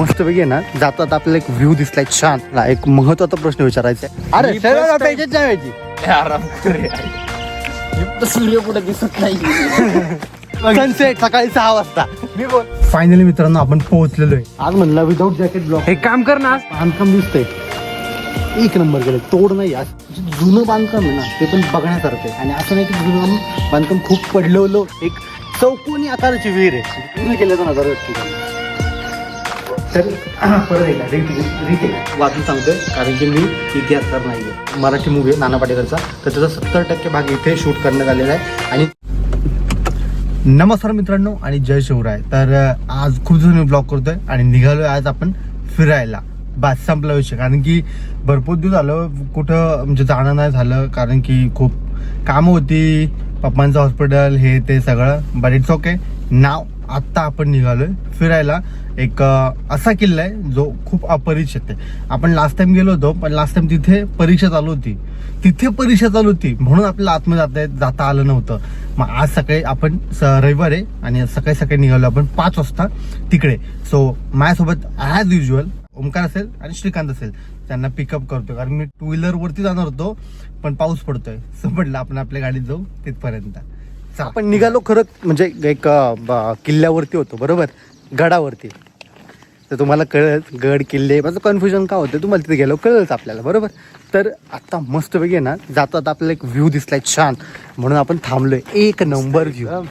मस्तपैकी आहे ना जातात आपल्याला एक व्ह्यू दिसलाय छान. मला एक महत्त्वाचा प्रश्न विचारायचा आहे. अरे मी सरळ first आता time- याच्यात नाही व्हायची. आराम कर सूर्य कुठे दिसत नाही. सनसेट सकाळी सहा वाजता. मी बोल फायनली मित्रांनो आपण पोहोचलेलो आहे. आज म्हणलं विदाऊट जॅकेट ब्लॉक एक काम कर ना बांधकाम दिसतंय. एक नंबर गेलं तोड नाही आज. जे जुनं बांधकाम आहे ना ते पण बघण्यासारखं आहे. आणि असं नाही की जुनं बांधकाम खूप पडलेलं एक चौकोनी आकाराची विहीर आहे. पूर्ण केल्याचा नजर व्यक्ती तर परत एकदा वाचून सांगतोय कारण की मी इतिहासकार नाही आहे मराठी मूवी आहे नाना पाटेकरचा. तर त्याचा सत्तर टक्के भाग इथे शूट करण्यात आलेला आहे. आणि नमस्कार मित्रांनो आणि जय शिवराय. तर आज खूप दिवस मी ब्लॉग करतोय आणि निघालोय आज आपण फिरायला. बस संपला विषय. कारण की भरपूर दिवस झालं कुठं म्हणजे जाणं नाही झालं कारण की खूप कामं होती पप्पांचं हॉस्पिटल हे ते सगळं. बट इट्स ओके नाव आत्ता आपण निघालोय फिरायला. एक असा किल्ला आहे जो खूप अपरिचित आहे. आपण लास्ट टाइम गेलो होतो पण लास्ट टाइम तिथे परीक्षा चालू होती तिथे परीक्षा चालू होती. म्हणून आपल्याला आतमध्ये जाता जाता आलं नव्हतं. मग आज सकाळी आपण स- रविवार आहे आणि सकाळी सकाळी निघालो आपण पाच वाजता तिकडे. सो माझ्यासोबत ॲज युजल ओमकार असेल आणि श्रीकांत असेल. त्यांना पिकअप करतो कारण मी टू व्हीलर वरती जाणार होतो पण पाऊस पडतोय. सो म्हटलं आपण आपल्या गाडीत जाऊ तिथपर्यंत. आपण निघालो खरंच म्हणजे एक ब- किल्ल्यावरती होतो बरोबर? गडावरती. तर तुम्हाला कळत गड किल्ले माझं कन्फ्युजन का होतं तुम्हाला तिथे गेलो कळलंच आपल्याला बरोबर? तर आता मस्तपैकी आहे ना जातात आपल्याला एक व्ह्यू दिसलाय छान. म्हणून आपण थांबलोय. एक नंबर व्ह्यू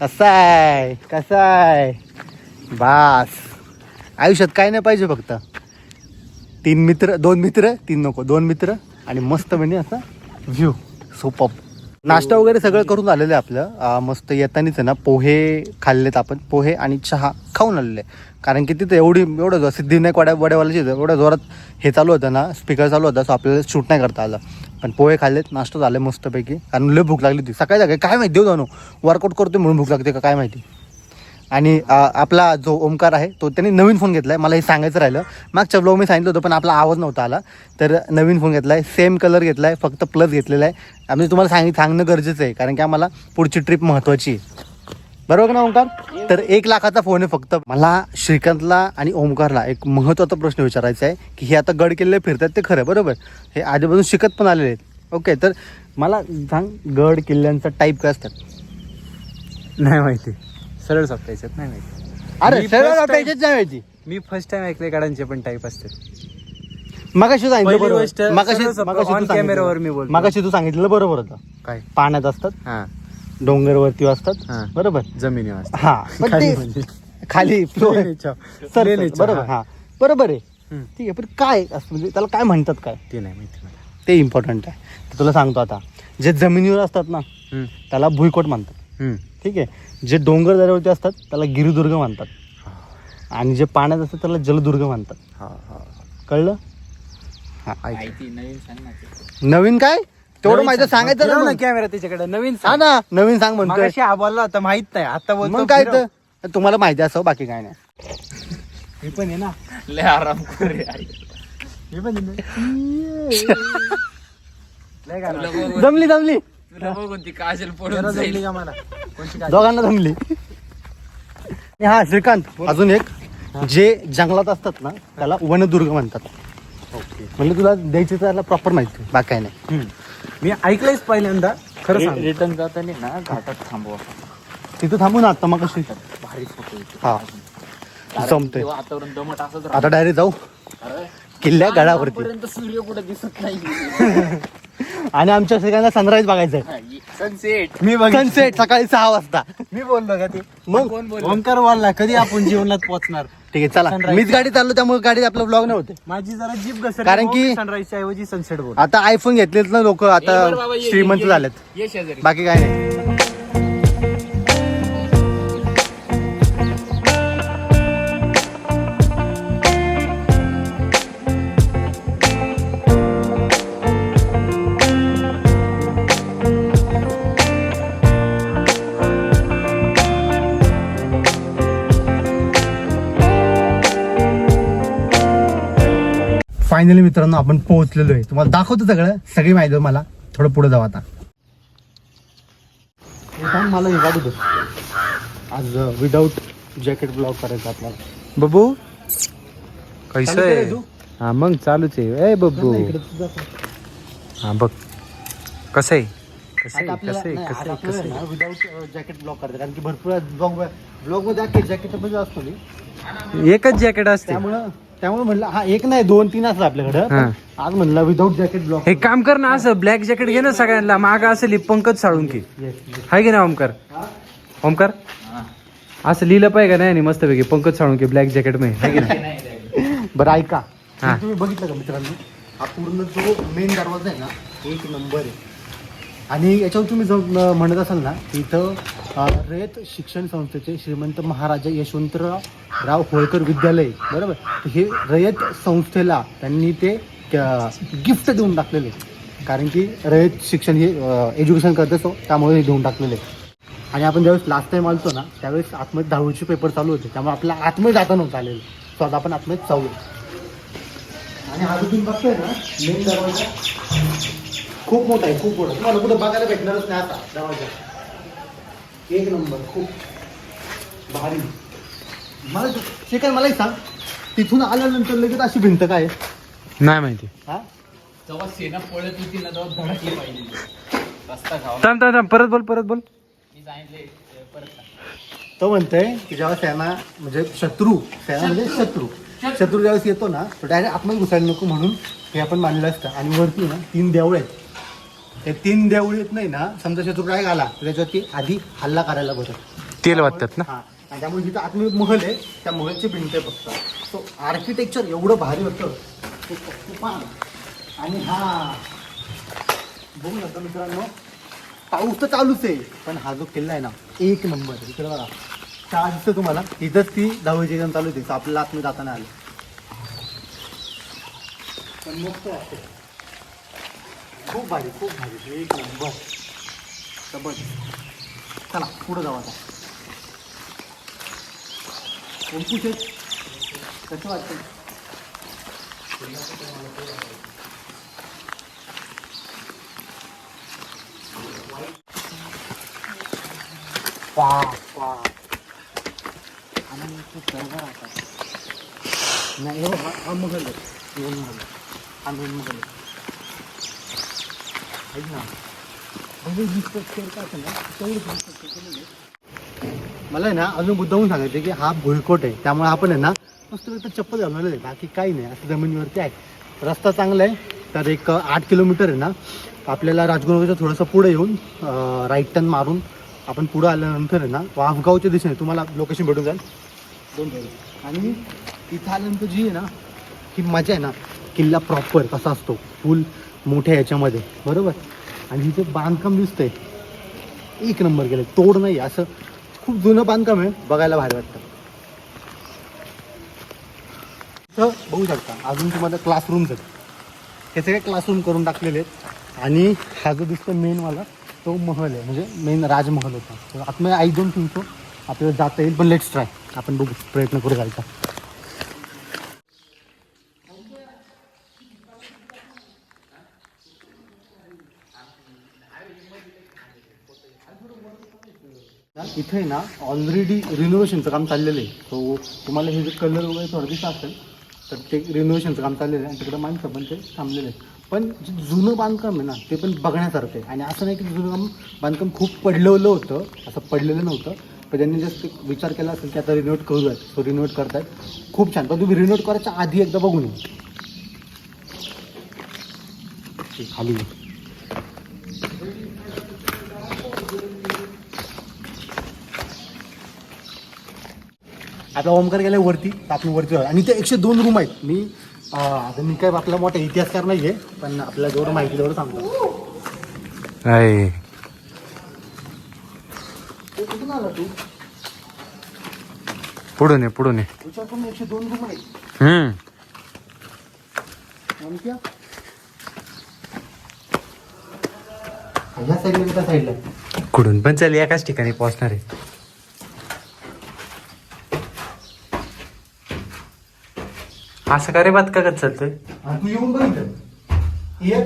कसा आहे? कसा आहे? बास. आयुष्यात काय नाही पाहिजे फक्त. तीन मित्र दोन मित्र तीन नको दोन मित्र आणि मस्त म्हणजे असा व्ह्यू सोपअप नाश्ता वगैरे सगळं करून आलेलं आहे आपलं. मस्त येतानीच आहे ना पोहे खाल्लेत आपण. पोहे आणि चहा खाऊन आलेले कारण की तिथे एवढी एवढं जो- सिद्धिविनायक वड्या वड्यावाल्याची एवढ्या जोरात हे चालू होतं ना स्पीकर चालू होता सो आपल्याला शूट नाही करता आलं. पण पोहे खाल्लेत नाश्ता झालं मस्तपैकी. कारण लय भूक लागली होती. सकाळी सकाळी काय माहिती देऊ जाणू. वर्कआउट करतोय म्हणून भूक लागते का काय माहिती. आणि आपला जो ओमकार आहे तो त्यांनी नवीन फोन घेतलाय. मला हे सांगायचं राहिलं. मागच्या ब्लॉग मी सांगितलं होतं पण आपला आवाज नव्हता आला. तर नवीन फोन घेतलाय सेम कलर घेतलाय फक्त प्लस घेतलेला आहे. आम्ही तुम्हाला सांग सांगणं गरजेचं आहे कारण की आम्हाला पुढची ट्रिप महत्त्वाची आहे. बरोबर ना ओंकार तर एक लाखाचा फोन आहे फक्त. मला श्रीकांतला आणि ओमकारला एक महत्त्वाचा प्रश्न विचारायचा आहे की हे आता गड किल्ले फिरतात ते खरं बरोबर? हे आधीपासून शिकत पण आलेले आहेत. ओके तर मला सांग गड किल्ल्यांचा टाईप काय असतात? नाही माहिती. सरळ याच्यात नाही माहिती अरे मी सरळ first time- नाही माहिती मी फर्स्ट टाइम ऐकले गाड्यांचे पण टाईप असते मगाशी सांगितलं पहिली गोष्ट, बरोबर मगाशी सर्व सोपं, मगाशी तू on सांगितलं. camera वर मी बोलतो. मगाशी तू सांगितलेलं बरोबर होतं. काय? पाण्यात असतात हा. डोंगरवरती असतात हा. बरोबर. जमिनी वाजता हा पण खाली ते म्हणजे. खाली floor बरोबर. हा. हा. बरोबर आहे. हम्म. ठीक आहे पण काय असं म्हणजे त्याला काय म्हणतात काय? ते नाही माहिती मला. ते इम्पॉर्टंट आहे. तर तुला सांगतो आता. जे जमिनीवर असतात ना हम्म. त्याला भुईकोट म्हणतात. हम्म. ठीक आहे जे डोंगर दऱ्यावरती असतात त्याला गिरिदुर्ग म्हणतात आणि जे पाण्यात असतात त्याला जलदुर्ग म्हणतात हा, हा. कळलं हा ऐक. नवीन सांग ना नवीन काय तेवढं नवीन माहिती सांग. सांगायचं ना मग. कॅमेरा त्याच्याकडे नवीन हा सांग. ना नवीन सांग म्हणतोय मगाशी हा बोलला होता माहीत नाही आता बोलतो मग काय फिरव. तुम्हाला माहिती असं बाकी काय नाही हे पण आहे ना लय आराम कर हे पण आहे ना. लय गाणं. जमली जमली तुला बघून ती काजल जरा पडून जमली जाईल. का मला? कोणची काय दोघांना जमली. आणि हा श्रीकांत अजून एक जे जंगलात असतात ना त्याला वनदुर्ग म्हणतात. म्हणजे तुला द्यायची त्याला प्रॉपर माहिती आहे. बाकी काय नाही. मी ऐकलंयच पहिल्यांदा खरं सांग. रिटर्न जाताना ना घाटात थांबवा तिथं थांबू ना आता मग कशी भारी फोटो हा. जमतंय. वातावरण दमट असत आता डायरेक्ट जाऊ. किल्ल्या गडावरती. पर्यंत सूर्य कुठे दिसत नाही. आणि आमच्या सगळ्यांना सनराईज बघायचं सनसेट मी बघ सनसेट सकाळी सहा वाजता. मी बोललो का ते? मग ओंकार बोलला कधी आपण जीवनात पोहोचणार? ठीक आहे चला. Sunrise. मीच गाडी चाललो त्यामुळे गाडी आपला ब्लॉग नाही होते माझी जरा जीप घसरली कारण की- सनराईजच्या ऐवजी सनसेट बोल आता आयफोन घेतलेत ना लोक आता श्रीमंत झालेत. ये शेजारी. बाकी काय नाही. फायनली मित्रांनो आपण पोहोचलेलो आहे तुम्हाला दाखवतो सगळं. सगळी माहिती मला. थोडं पुढे जाऊ आता. मला हे काढू दे आज विदाऊट जॅकेट ब्लॉक करायचं आपल्याला. बबू? कैस आहे? हा मग चालूच आहे. ए पण. हा बघ. कसं आहे? विदाऊट जॅकेट ब्लॉक करते कारण की भरपूर ब्लॉग ब्लॉगमध्ये जॅकेटमध्ये असतो एकच जॅकेट असते. त्यामुळं त्यामुळे म्हणलं हा एक नाही दोन तीन असतात आपल्याकडं. आज म्हणलं विदाऊट जॅकेट ब्लॉक हे काम कर ना असं ब्लॅक जॅकेट घे ना सगळ्यांना. माग असेल पंकज साळुंकी. हाय की ना ओमकार? ओमकार? असं लिहिलं पाहिजे का? नाही आणि मस्तपैकी. पंकज साळुंकी ब्लॅक जॅकेटमध्ये. की बरं ऐका. हा. तुम्ही बघितलं का मित्रांनो? हा पूर्ण जो मेन दरवाजा आहे ना एक नंबर आहे. आणि याच्यावर तुम्ही जर म्हणत असाल ना इथं रयत शिक्षण संस्थेचे श्रीमंत महाराजा यशवंतराव होळकर विद्यालय बरोबर? हे रयत संस्थेला त्यांनी ते गिफ्ट देऊन टाकलेले. कारण की रयत शिक्षण हे एज्युकेशन करत असतो त्यामुळे हे देऊन टाकलेले. आणि आपण ज्यावेळेस लास्ट टाइम आलतो ना त्यावेळेस आतमध्ये दहावीचे पेपर चालू होते. त्यामुळे आपल्या आतमध्ये जाता नव्हतं आलेलं. तो आता आपण आतमध्ये चालू आणि हा जो तुम्ही बघतोय ना मेन दरवाजा खूप मोठा आहे खूप मोठा. तुम्हाला कुठं बघायला भेटणारच नाही आता दरवाजा. एक नंबर खूप भारी. मला शिकाय मला एक सांग. तिथून आल्यानंतर लगेच अशी भिंत काय? नाही माहिती. हा? जेव्हा सेना पळत होती ना तेव्हा धडकली पाहिजे. रस्ता घाव थांब थांब थांब. परत बोल परत बोल. मी सांगितले अं, परत सांग. तो म्हणतोय की जेव्हा सेना म्हणजे शत्रू सेना म्हणजे शत्रू. शत्रू. ज्यावेळेस येतो ना तो डायरेक्ट आतमध्ये घुसायला नको म्हणून हे आपण मानलेलं असतं. आणि वरती ना तीन देवळे आहेत. ते तीन देवळे येत नाही ना समजा शत्रू काय आला तर त्याच्यावरती आधी हल्ला करायला बसत तेल वाटतात ना? हा. आणि त्यामुळे जिथं आतमध्ये महल आहे त्या महलची भिंत आहे फक्त. तो आर्किटेक्चर एवढं भारी होतं ते फक्त पहा. आणि हा बघू नका मित्रांनो पाऊस तर चालूच आहे पण हा जो किल्ला आहे ना एक नंबर आहे. इकडे बघा. चहा दिसतं तुम्हाला. इथंच ती दहावीची एक्झाम चालू होती आपल्याला आतमध्ये जाताना आलं. पण मस्त वाटते खूप भारी खूप भारी एक नंबर जबरदस्त चला पुढं जाऊ आता अंकुश आहेत. कसं वाटतं वा वा आणि खूप जागा राहतात नाही हो हा हा महल आहे दोन महल हा दोन महल आहे ऐक ना भले का ना तेवढंच मला आहे ना अजून मुद्दाहून सांगायचं की हा भुईकोट आहे. त्यामुळे आपण आहे ना मस्त तर चप्पल घालणार आहे. बाकी काही नाही असं जमिनीवरती आहे. रस्ता चांगला आहे तर एक आठ किलोमीटर आहे ना. आपल्याला राजगुरुच्या थोडंसं पुढे येऊन राईट टर्न मारून आपण पुढं आल्यानंतर आहे ना वाफगावच्या दिशेने तुम्हाला लोकेशन भेटून जाईल. दोन आणि इथं आल्यानंतर जी आहे ना ही मजा आहे ना किल्ला प्रॉपर कसा असतो फुल मोठ्या याच्यामध्ये. बरोबर? आणि जे बांधकाम दिसतंय. एक नंबर केलं तोड नाही असं खूप जुनं बांधकाम आहे बघायला भारी वाटतं. तर बघू शकता अजून तुम्हाला क्लासरूम्स आहेत हे सगळे क्लासरूम करून टाकलेले आहेत. आणि हा जो दिसतो मेनवाला तो महल आहे. म्हणजे मेन राजमहल होता. तर आतमध्ये आई दोन ठेवतो. आपल्याला जाता येईल पण लेट्स ट्राय आपण बघू प्रयत्न करू घालता इथे ना ऑलरेडी रिनोव्हेशनचं काम चाललेलं आहे. सो तुम्हाला हे जे कलर वगैरे थोडं दिसत असेल तर ते रिनोव्हेशनचं काम चाललेलं आहे. आणि तिकडे माणसं पण ते थांबलेले आहेत. पण जे जुनं बांधकाम आहे ना ते पण बघण्यासारखं आहे. आणि असं नाही की जुनं काम बांधकाम खूप पडलेलं होतं असं पडलेलं नव्हतं. पण त्यांनी जस्ट एक विचार केला असेल की आता रिनोव्हेट करूयात. सो रिनोव्हेट करतायत. खूप छान. पण तुम्ही रिनोव्हेट करायच्या आधी एकदा बघून खाली आता ओमकार गेलाय वरती तर आपण वरती. आणि ते एकशे दोन रूम आहेत. मी अं, आता मी काय आपला मोठा इतिहासकार नाहीये पण आपल्याला जेवढं माहिती तेवढं सांगतो. आहे कुठून आला तू पुढून ये पुढून ये. विचार करून एकशे दोन रूम आहेत. हम्म. ह्या साईडला त्या साईडला कुठून पण चल एकाच ठिकाणी पोहोचणार आहे. असं का रे बात का कसं चालतोय तू येऊन बघितलं ये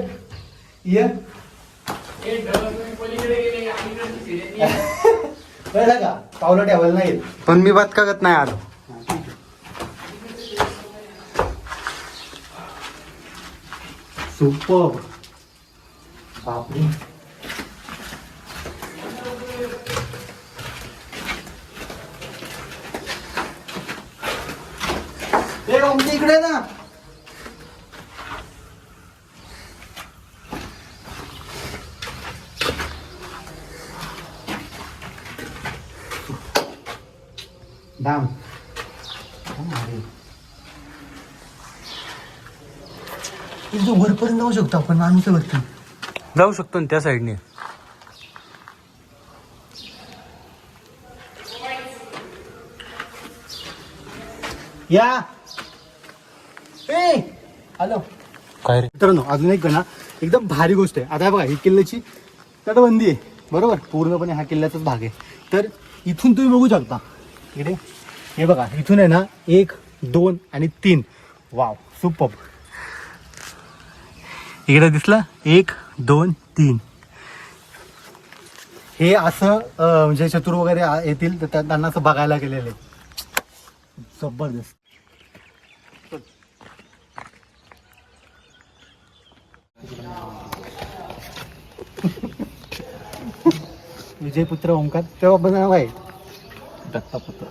ये पावलं ठेवायला नाही येत. पण मी बात कागत नाही आलो. सुपर. बापरे. इकडे ना. दाम. वरपर्यंत जाऊ शकतो आपण माणूस वरती जाऊ शकतो ना त्या साईडने. या. ए हॅलो काय रे? मित्रांनो अजून एक ना एकदम भारी गोष्ट आहे. आता बघा ही किल्ल्याची तटबंदी आहे. बरोबर? पूर्णपणे हा किल्ल्याचाच भाग आहे. तर इथून तुम्ही बघू शकता. इकडे. हे बघा इथून आहे ना एक दोन आणि तीन. वाव सुपर इकडे दिसला? एक दोन तीन. हे असं म्हणजे चतुर वगैरे येतील तर त्या- त्यांना असं बघायला गेलेलं आहे. जबरदस्त. विजयपुत्र ओंकार तेव्हा पण नाव आहे दत्तापुत्र.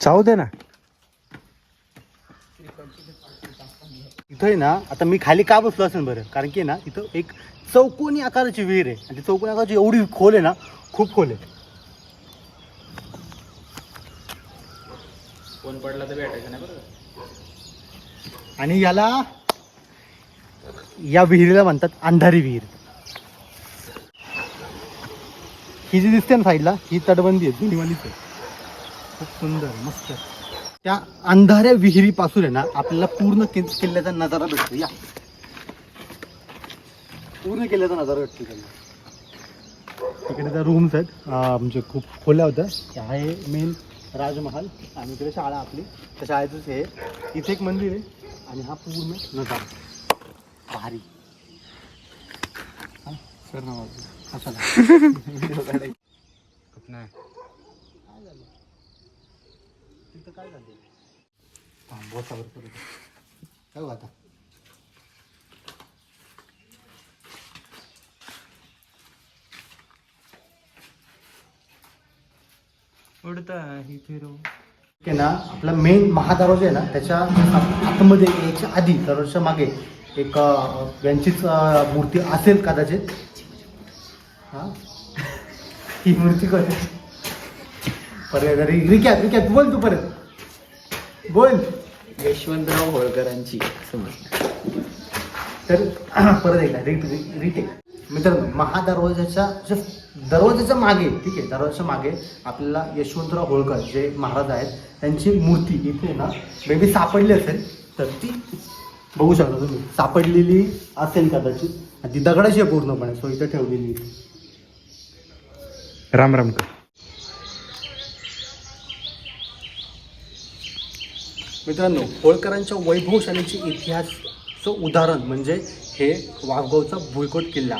चावू दे ना? इथं आहे ना आता मी खाली का बसलो असेल बरं? कारण की ना इथं एक चौकोनी आकाराची विहीर आहे. आणि ती चौकोनी आकाराची एवढी खोल आहे ना खूप खोल आहे. फोन पडला तर भेटायचं नाही बरं आणि याला या विहिरीला म्हणतात अंधारी विहीर. ही जी दिसते ना साईडला ही तटबंदी आहे जुनीवालीच आहे. खूप सुंदर मस्त. त्या अंधाऱ्या विहिरीपासून आहे ना आपल्याला पूर्ण कि- किल्ल्याचा नजारा भेटतो या. पूर्ण किल्ल्याचा नजारा भेटतो त्याला तिकडे त्या रूम्स आहेत अं, म्हणजे खूप खोल्या होत्या. ह्या आहे मेन राजमहाल आणि इकडे शाळा आपली. त्या शाळेचंच हे. आहे. इथे एक मंदिर आहे आणि हा पूर्ण नजारा. भारी. हा, सर नाव नाही काय झालं तिथं काय झालं थांब बसावर परत काय बघ आता? उडता ही फिरू ना आपला मेन महादरवाजा आहे ना त्याच्या आत- आतमध्ये याच्या आधी दरवाजाच्या मागे एक यांचीच मूर्ती असेल कदाचित. हा? ही मूर्ती कधी परत रिक्या रिक्या बोल तू परत. बोल. यशवंतराव होळकरांची समज तर परत एकदा रिट रिटेक. मित्रांनो महादरवाजाच्या दरवाजाच्या मागे ठीक आहे दरवाजाच्या मागे आपल्याला यशवंतराव होळकर जे महाराज आहेत त्यांची मूर्ती इथे ना बेबी सापडली असेल तर ती बघू शकता तुम्ही. सापडलेली असेल कदाचित. आणि ती दगडाची आहे पूर्णपणे सो इथं ठेवलेली आहे. राम राम कर. मित्रांनो होळकरांच्या वैभवशालीचे सो उदाहरण म्हणजे हे वाघगावचा भुईकोट किल्ला.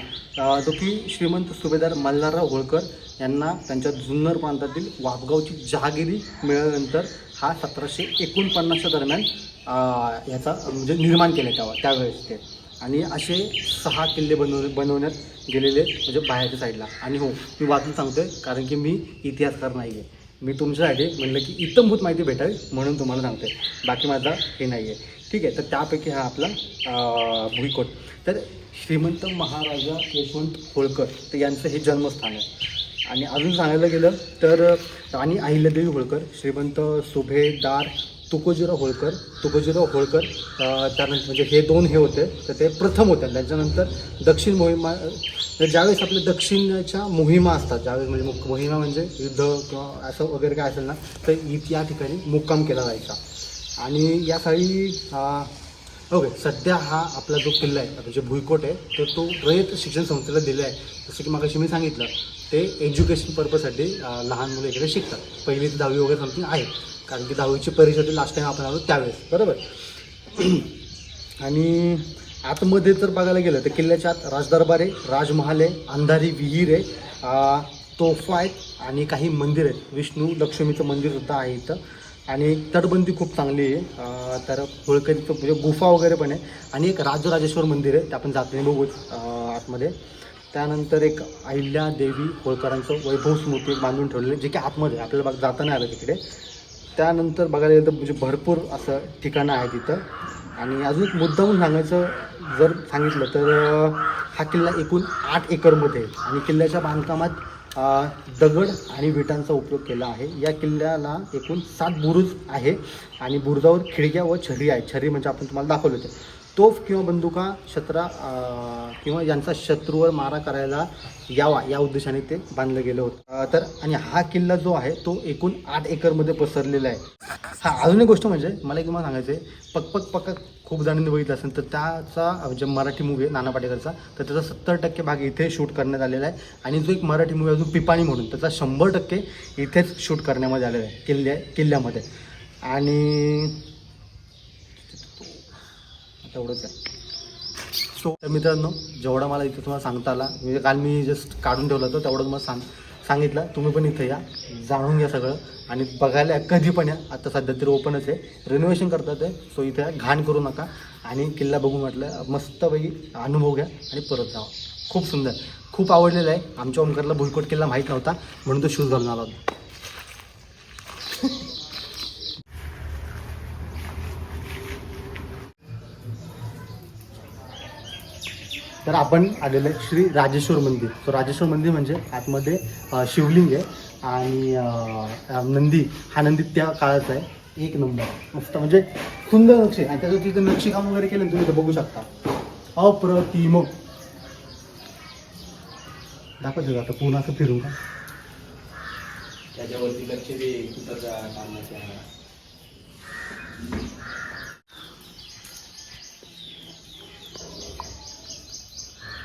जो की श्रीमंत सुभेदार मल्हारराव होळकर यांना त्यांच्या जुन्नर प्रांतातील वाघगावची जहागिरी मिळाल्यानंतर हा सतराशे एकोणपन्नासच्या दरम्यान याचा म्हणजे निर्माण केलं तेव्हा त्यावेळेस ते. आणि असे सहा किल्ले बनव बनवण्यात गेलेले म्हणजे बाहेरच्या साईडला. आणि हो मी वाचून सांगतोय कारण की मी इतिहासकार नाही आहे मी तुमच्यासाठी म्हणलं की इतंभूत माहिती भेटावी म्हणून तुम्हाला सांगते बाकी माझा हे नाही आहे ठीक आहे तर त्यापैकी हा आपला भुईकोट. तर श्रीमंत महाराजा यशवंत होळकर तर यांचं हे जन्मस्थान आहे. आणि अजून सांगायला गेलं तर राणी अहिल्यादेवी होळकर श्रीमंत सुभेदार तुकोजीराव होळकर तुकोजीराव होळकर त्यानंतर म्हणजे हे दोन हे होते तर ते प्रथम होते. त्याच्यानंतर दक्षिण मोहिमा तर ज्यावेळेस आपल्या दक्षिणच्या मोहिमा असतात ज्यावेळेस म्हणजे मोहिमा म्हणजे युद्ध किंवा असं वगैरे काय असेल ना तर या ठिकाणी मुक्काम केला जायचा. आणि या साली ओके सध्या हा आपला जो किल्ला आहे म्हणजे भुईकोट आहे तर तो रयत शिक्षण संस्थेला दिला आहे. जसं की मागाशी मी सांगितलं ते एज्युकेशन पर्पजसाठी लहान मुलं इकडे शिकतात. पहिली ते दहावी वगैरे समथिंग आहे कारण की दहावीची परीक्षा ती लास्ट टाईम आपण आलो त्यावेळेस. बरोबर? आणि आतमध्ये जर बघायला गेलं तर किल्ल्याच्या आत राजदरबार आहे राजमहाल आहे अंधारी विहीर आहे तोफा आहेत आणि काही मंदिर आहेत. विष्णू लक्ष्मीचं मंदिर सुद्धा आहे इथं. आणि तटबंदी खूप चांगली आहे. तर होळकरीचं म्हणजे गुफा वगैरे पण आहे. आणि एक राजराजेश्वर मंदिर आहे ते आपण जाताना बघूच आतमध्ये. त्यानंतर एक अहिल्या देवी होळकरांचं वैभव स्मृती बांधून ठेवलेलं जे की आतमध्ये आहे. आपल्याला बघ जाता नाही आलं तिकडे. त्यानंतर बघायला गेलं तर म्हणजे भरपूर असं ठिकाणं आहे तिथं आणि अजून एक मुद्दाहून सांगायचं जर सांगितलं तर हा किल्ला एकूण आठ एकरमध्ये आहे. आणि किल्ल्याच्या बांधकामात दगड आणि विटांचा उपयोग केला आहे. या किल्ल्याला एकूण सात बुरुज आहे आणि बुरुजावर खिडक्या व छरी आहे. छरी म्हणजे आपण तुम्हाला दाखवलं होते तोफ किंवा बंदुका शत्रा किंवा यांचा शत्रूवर मारा करायला यावा या उद्देशाने ते बांधलं गेलं होतं. तर आणि हा किल्ला जो आहे तो एकूण आठ एकरमध्ये पसरलेला आहे. हा अजून एक गोष्ट म्हणजे मला एक तुम्हाला सांगायचं आहे पक पक पक खूप जणांनी बघितलं असेल तर त्याचा जे मराठी मूवी आहे नाना पाटेकरचा तर त्याचा सत्तर टक्के भाग इथे शूट करण्यात आलेला आहे. आणि जो एक मराठी मूवी अजून पिपाणी म्हणून त्याचा शंभर टक्के इथेच शूट करण्यामध्ये आलेला आहे किल्ल्या किल्ल्यामध्ये. आणि तेवढंच आहे. सो मित्रांनो जेवढा मला इथे तुम्हाला सांगता आला म्हणजे काल मी जस्ट काढून ठेवलं होतं तेवढं तुम्हाला सांग सांगितलं तुम्ही पण इथं या जाणून घ्या सगळं. आणि बघायला कधी पण या. आता सध्या तरी ओपनच आहे. रिनोव्हेशन करतात आहे सो इथे घाण करू नका. आणि किल्ला बघू म्हटलं मस्तपैकी अनुभव घ्या आणि परत जावा. खूप सुंदर. खूप आवडलेलं आहे. आमच्या ओमकरला भुईकोट किल्ला माहीत नव्हता. म्हणून तो शूज घालून आला होता तर आपण आलेलो आहे श्री राजेश्वर मंदिर. सो राजेश्वर मंदिर म्हणजे आतमध्ये शिवलिंग आहे आणि नंदी हा नंदी त्या काळाचा आहे. एक नंबर. मस्त म्हणजे सुंदर नक्षी. आणि त्याचं तिथं नक्षीकाम वगैरे केलं तुम्ही तर बघू शकता. अप्रतिम. दाखवतो आता पूर्ण असं फिरून का? त्याच्यावरती लक्ष दे कुठं जा कामाच्या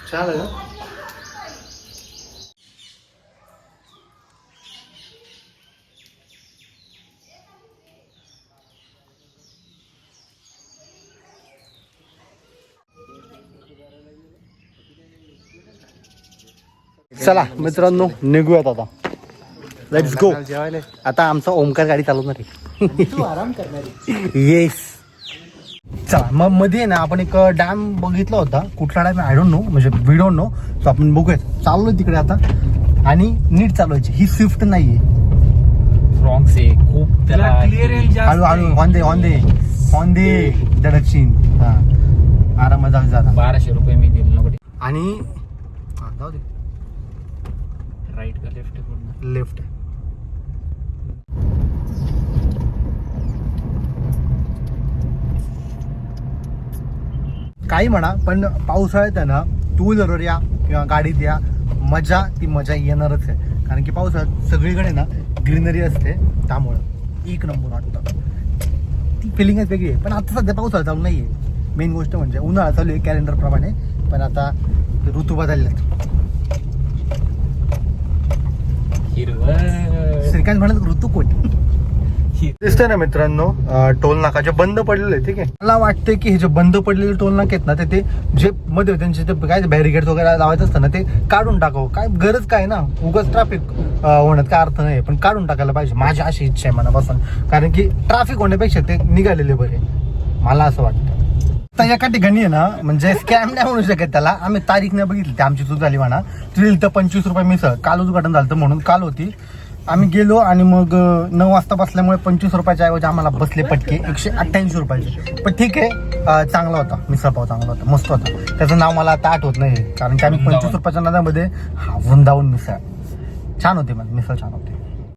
छान आहे ना? चला मित्रांनो निघूयात आता. लेट्स गो आता आमचा ओमकार गाडी चालवणार आहे. तू आराम करणार. येस चला मग मध्ये ना आपण एक डॅम बघितला होता. कुठला डॅम आय डोंट नो म्हणजे वी डोंट नो सो आपण बघूयात. चाललोय तिकडे आता. आणि नीट चालवायची. ही स्विफ्ट नाहीये. रॉंग से खूप त्याला हळू हळू. ऑन दे ऑन दे. ऑन दे. दडकशीन हा. आरामात जाऊ जाता बाराशे रुपये मी दिले नको आणि जाऊ दे. राईट का लेफ्ट लेफ्ट काही म्हणा पण पावसाळ्यात आहे ना टू व्हीलरवर या किंवा गाडीत या मजा ती मजा येणारच आहे. कारण की पावसाळ्यात सगळीकडे ना ग्रीनरी असते. त्यामुळं एक नंबर वाटतं. ती फिलिंगच वेगळी आहे. पण आता सध्या पावसाळा चालू नाही आहे मेन गोष्ट म्हणजे उन्हाळा चालू आहे कॅलेंडर प्रमाणे. पण आता ऋतू हिरवं श्रीकांत म्हणत ऋतू कोण? दिसतंय ना मित्रांनो टोल नाका जे बंद पडलेले आहे, ठीक आहे. मला वाटतंय की हे जे बंद पडलेले टोल नाके आहेत ना ते ते जे मध्ये त्यांचे ते काय बॅरिकेड वगैरे लावायचं असतं ना ते काढून टाकावं. काय गरज काय ना? उगाच ट्रॅफिक होण्यात काय अर्थ नाही पण काढून टाकायला पाहिजे. माझी अशी इच्छा आहे मनापासून. कारण की ट्रॅफिक होण्यापेक्षा ते निघालेले बरे. मला असं वाटतं. तर एका ठिकाणी आहे ना म्हणजे स्कॅम नाही म्हणू शकत त्याला. आम्ही तारीख नाही बघितली ती. आमची चूक झाली म्हणा. तिथे तर पंचवीस रुपये मिसळ. काल उद्घाटन झालं होतं म्हणून काल होती. आम्ही गेलो आणि मग नऊ वाजता बसल्यामुळे पंचवीस रुपयाच्या ऐवजी आम्हाला बसले पटके. एकशे अठ्ठ्याऐंशी रुपयाचे. पण ठीक आहे चांगला होता. मिसळ पाव चांगला होता. मस्त होता. त्याचं नाव मला आता आठवत नाही कारण की आम्ही पंचवीस रुपयाच्या नादामध्ये हा वृंदावन मिसळ. छान होते मग मिसळ छान होते.